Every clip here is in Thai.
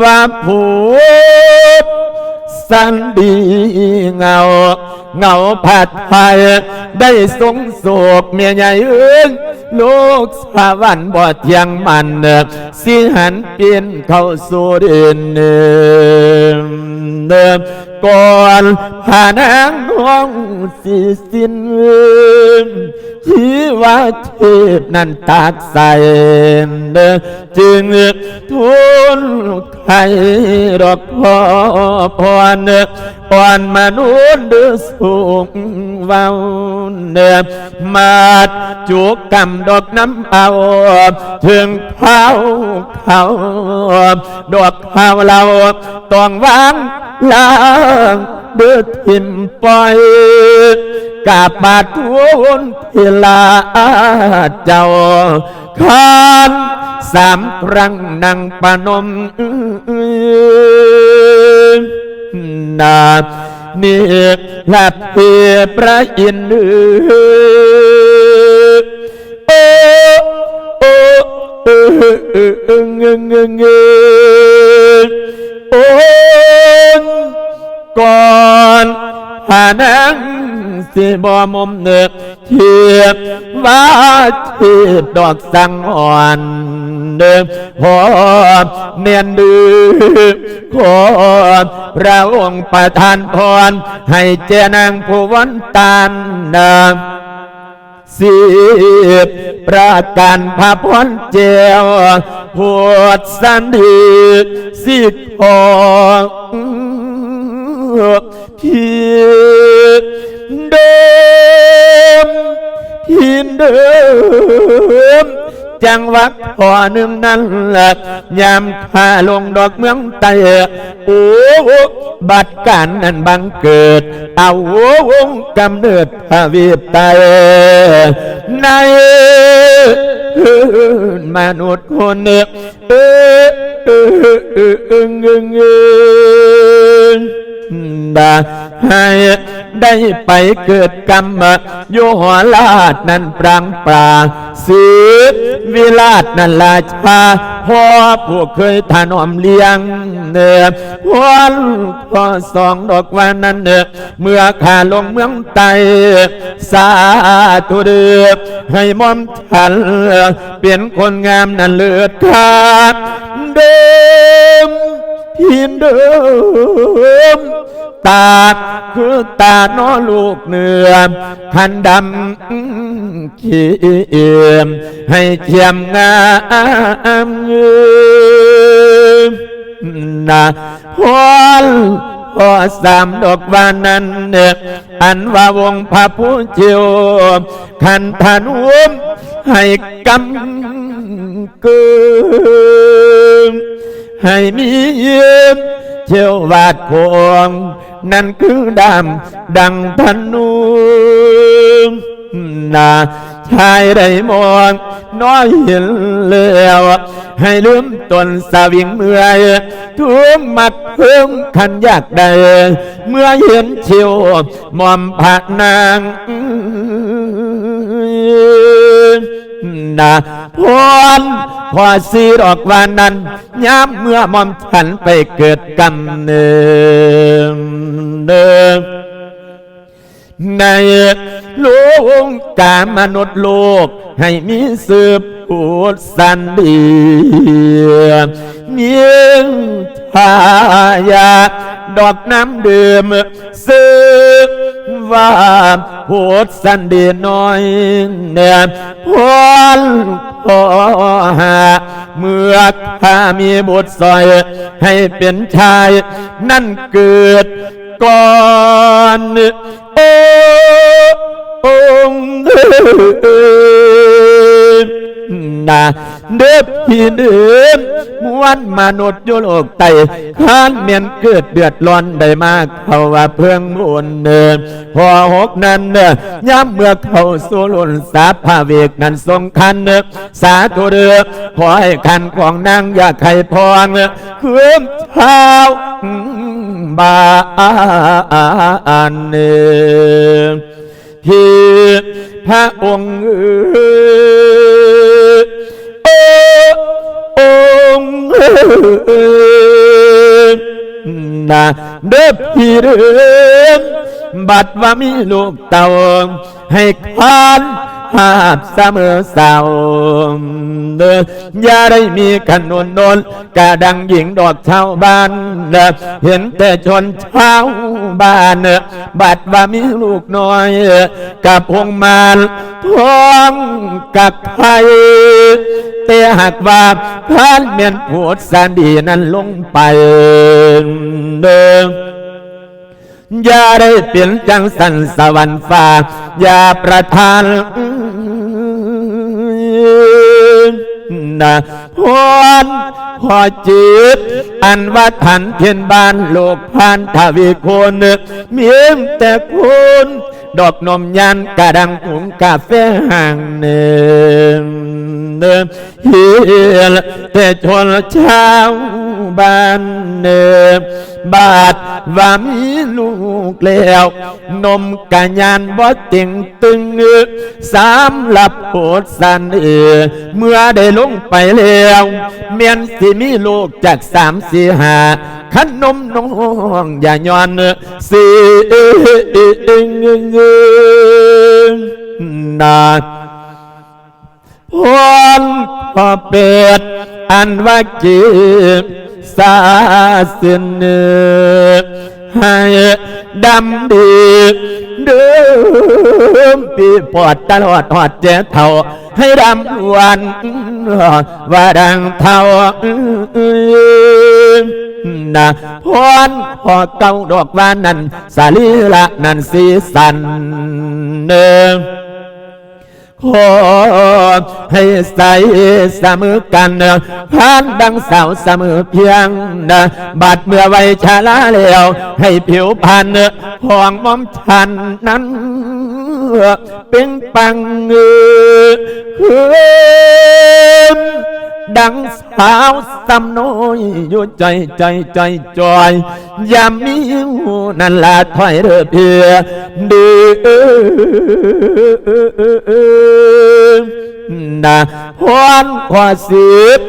ว่าผูกสันดีเงา เงาผัดไทยได้สงโศกเมียใหญ่เอื้นลูกสาวันบ่เทียงมันสิหันเปลี่ยนเข้าสู่ดินเดิม ก่อนผ่านางน้องสิสิ้นชีวาเทพนั้นตัดใส่เดิมจึงทุนไทยดอกพอพรอ่อนมนุษย์ดือสูงว้าเดิมมาจุกกำดอกน้ำเอาถึงเผาเขาดอกเขาเราต้องวาง ลางเดือดทิมปกาบบาทุนพิลาเจ้าคานสามครั้งนั่งปนมนาเนี่หลับเพียประอินทร์ ออเออเออเงงเงงเงโอ้ก่อนหานังสิบ่มมเนือกเทียบว่าเทียบดอกสังอ่อนเดิมหอมเนียนดื้อขอพระองค์ประทานพรให้เจนางผู้วันตานนาม สิบประการพระพรเจียวปวดสันดีสิบหกพี่เดิมพี่เดิม จังวัดพอหนึ่งนั่นแหละยามข้าลงดอกเมืองไตโอ้บัดการนั้นบังเกิด เอาวงกำเนิดพระวิตไตในมนุษย์คนหนึ่งเออเออเออเออเออเออดาให้ ได้ไปเกิดกรรมโยหัวลาดนั้นปรางปราสืบวิราชนั้นราชาพ่อผู้เคยถนอมเลี้ยงเนื้อพวนพอสองดอกวันนั้นเนื้อเมื่อข้าลงเมืองไตสาธุเดือให้มอมฉันเปลี่ยนคนงามนั้นเลือดขาดเดิม พินเดิม ตาคือตาน้อลูกเนื้อคันดำเขียมให้เทียมงามเงมนะพรพอสามดอกวานั้นเนกอันว่าวงพระผู้เจียวคันทานุมให้กำเกิม ให้มีเยี่ยมเที่ยววาดโคงนั่นคือดำดังธนูนาชายได้มองน้อยเห็นแล้วให้ลืมตนสวิงเมื่อยทุ่มมัดเพิ่มขันยากได้ เมื่อเห็นเชียวมอมผานางนาพร พอสีดอกวานนั้นย้ำเมื่อมอมฉันไปเกิดกำเนิดเดิมใน ลกกามนุษย์โลก ให้มีสืบพูดสันดีเมียงทายาดอกน้ำเดิมซึกว่าพูดสันดีน้อยเนี่ยพรพอหาเมื่อข้ามีบุตรซอย ให้เป็นชาย นั่นเกิดก่อน นาเด็บพี่เดิมมวนมนุษย์โยโลกไตข้านเมียนเกิดเดือดร้อนได้มากเขาว่าเพื่องมุนเนินพอหกนั้นเนย้ำเมื่อเขาสู่ลุนสาพาเวกนั้นทรงคันเนสาธุเดือขอให้คันของนางอยากใครพองเคลื่อนเท้าบานเน ทีพระองค์องค์นะเด็บพี่เรื่อบัดว่ามีลูกเต่าให้คาน ภาพเสมอเสาเดินอย่าได้มีกันนวลนนกะดังหญิงดอกชาวบ้านเห็นแต่ชนชาวบ้านบัดว่ามีลูกน้อยกับพงมานท้องกับใครแต่หากว่าท่านเมียนผูดสันดีนั้นลงไปเดิมอย่าได้เปลี่ยนจังสันสวรรค์ฟ้าอย่าประทาน นะพรพอจิต อันว่าทันเทียนบานโลกพันทวีคนมีแต่คุณ ดอกนมยันกระดังหุงกาแฟห่างหนึ่งเดิมเฮียแต่ชนชาวบ้านเนิมบาดว่ามีลูกแล้ว นมกะยานบ่ติงตึงเอสามหลับโปดสันเออเมื่อได้ลงไปแล้วเมียนสิมีลูกจากสามสี่หาขันนมน้องอย่าย้อนเสียงนาพนพอเปิด อันว่าจีบสาสินให้ดำดีเดิมปีปอดตลอดหอดเจ้เท่า ให้ดำวันว่าดังเท่า นาพนพอเก่าดอกวานันสาลีละนันสีสันเนืองขอให้ใสเสมอกันพานดังสาวเสมอเพียงนะบาดเมื่อไวชาลาแล้ว ให้ผิวพันธุ์ขงมอมฉันนั้น เป็นปังเงือดังสาวสำน้อยอยู่ใจใจใจจอยยามมีนั่นละถอยเรือเพื่อดีนะฮอนขอสิบ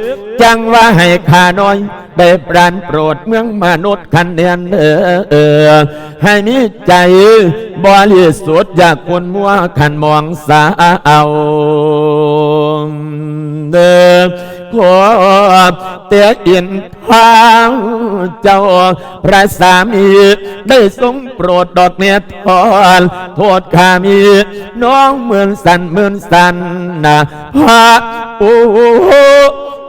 จังว่าให้ข้าน้อย ได้ปรานโปรดเมืองมนุษย์คันเนียนเออเออ ให้มีใจบริสุทธิ์อยากคนมัวขันมองสาเอาเด้อขอเตียอินพาเจ้าพระสามี ได้ทรงโปรดดอกเนียทอนโทษขามี น้องเหมือนสันเหมือนสันนะพระโอ้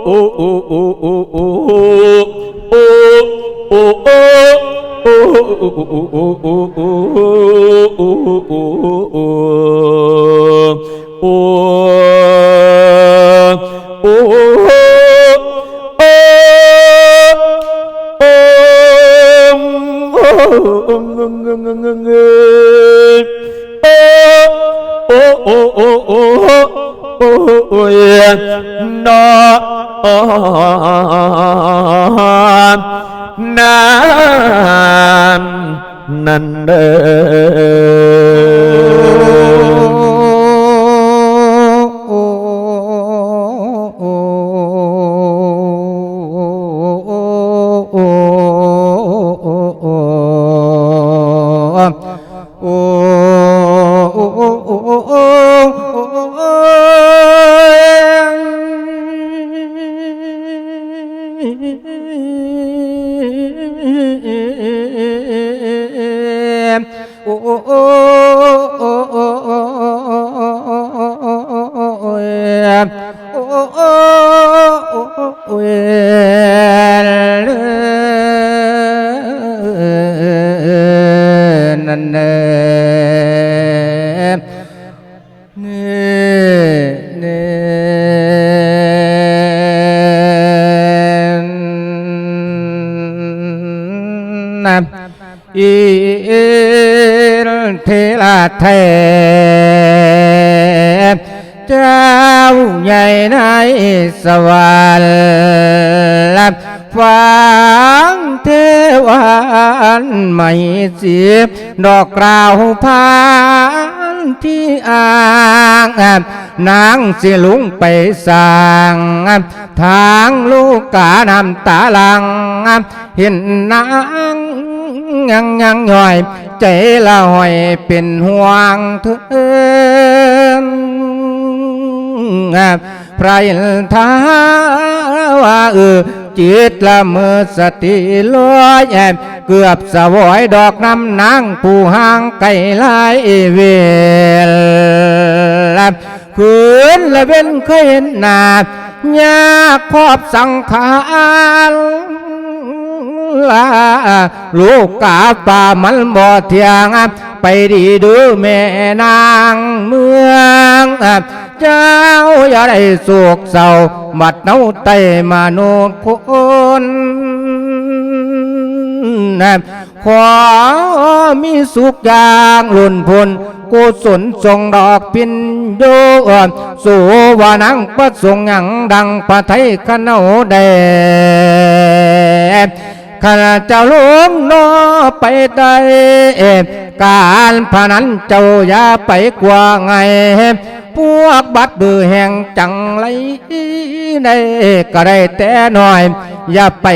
O O O O O O O O O O O O O O O นอนน้นนั่นเด้อ là thề trao ngày nay sầu làm phán thế oan mày diệp đọt rào phán thi an nàng sẽ lũng bể sàng tháng lũ cả nam tả lăng hiện nàng งังงังเห็นนางยังยังย่อย ใจละหอยเป็นห่วงเธอพระอินทาว่าเออจิตละเมือสติลอยแอบเกือบสวอยดอกน้ำนางผู้ห่างไกลหลายเวลคืนละเป็นเคยเห็นหนายาครอบสังขาร ลาลูกกาป่ามันบ่เทียงไปดีดูแม่นางเมืองเจ้าอย่าได้โศกเศร้าบัดเนาไตมาโนดคนขอมีสุขอย่างหลุนพลกุศลทรงดอกพินโยสู่วานังประสงค์ยังดังปะไทยขนเอาแด ข้าเจ้าลวงนอไปได้การพนันเจ้าอย่าไปกว่าไง พวกบัดบือแห่งจังไรในก็ได้แต่น้อย อย่าไป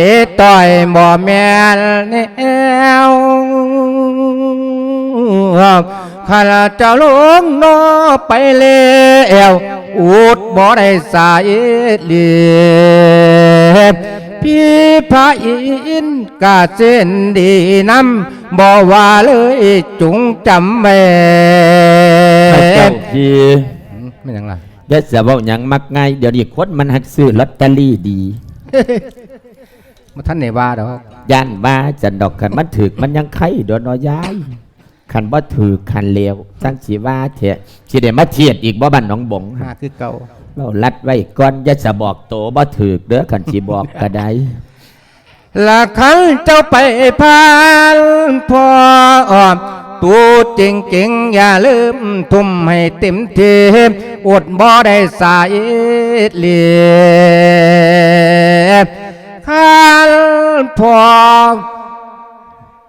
ต่อยหมอแม่นแนว ข้าเจ้าหลวงนอไปแล้วอูดบ่ได้สายเลียบพี่พระอินทร์กาเส้นดีน้ำบ่ว่าเลยจุงจำไว้พระเจ้าพี่ไม่ยังล่ะเดี๋ยวจะบอกหยังมักง่ายเดี๋ยวนี้คนมันหักซื้อลอตเตอรี่ดีมาท่านไหนว่าดอกย่านบ้าจันดอกขันมันถือมันยังไข่เดี๋ยวน้อยย้าย ขันบ่ถือขันเลวตั้งสีว่าเถอะสิได้มาเทียดอีกบ่บ้านหนองบงหาคือเก่าเราลัดไว้ก่อนอย่าจะบอกโตบ่ถือเด้อขันสิบอกก็ได้ละคันเจ้าไปพานพ่ออ้อมตูจริงจริงๆอย่าลืมทุ่มให้เต็มที่อดบ่ได้สายเลียบคันพ่อ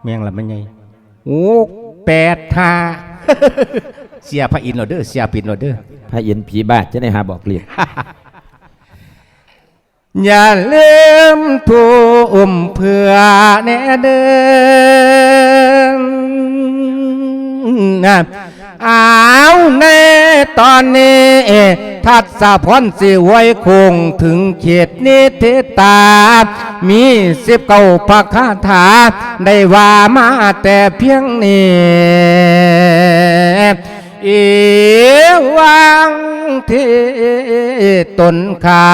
เมียงละมันไงโอ้ แปดห้าเสียพระอินทร์เราเด้อเสียปินเราเด้อพระเย็นผีบ้าจะได้หาบอกเรียกอย่าลืมทุ่มเพื่อแน่เดินนะ อ้าวในตอนนี้ทัศพรสิไว้คงถึงเขตนิเทตา มีสิบเก้าพระคาถา ได้ว่ามาแต่เพียงนี้อีวังที่ตนขา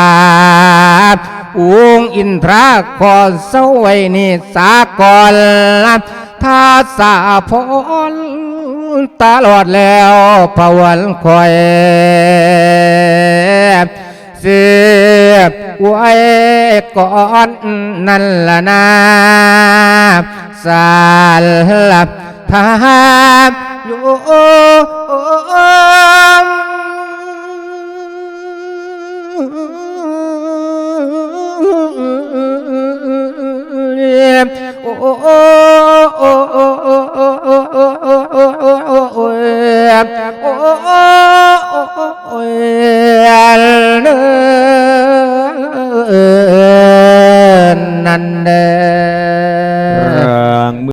บองอินทราขอเสวยนี่สากลทาสาพร ตลอดแล้วพะวันคอยเสียบไว้ก่อนนั่นละนาสารลับทามอยู่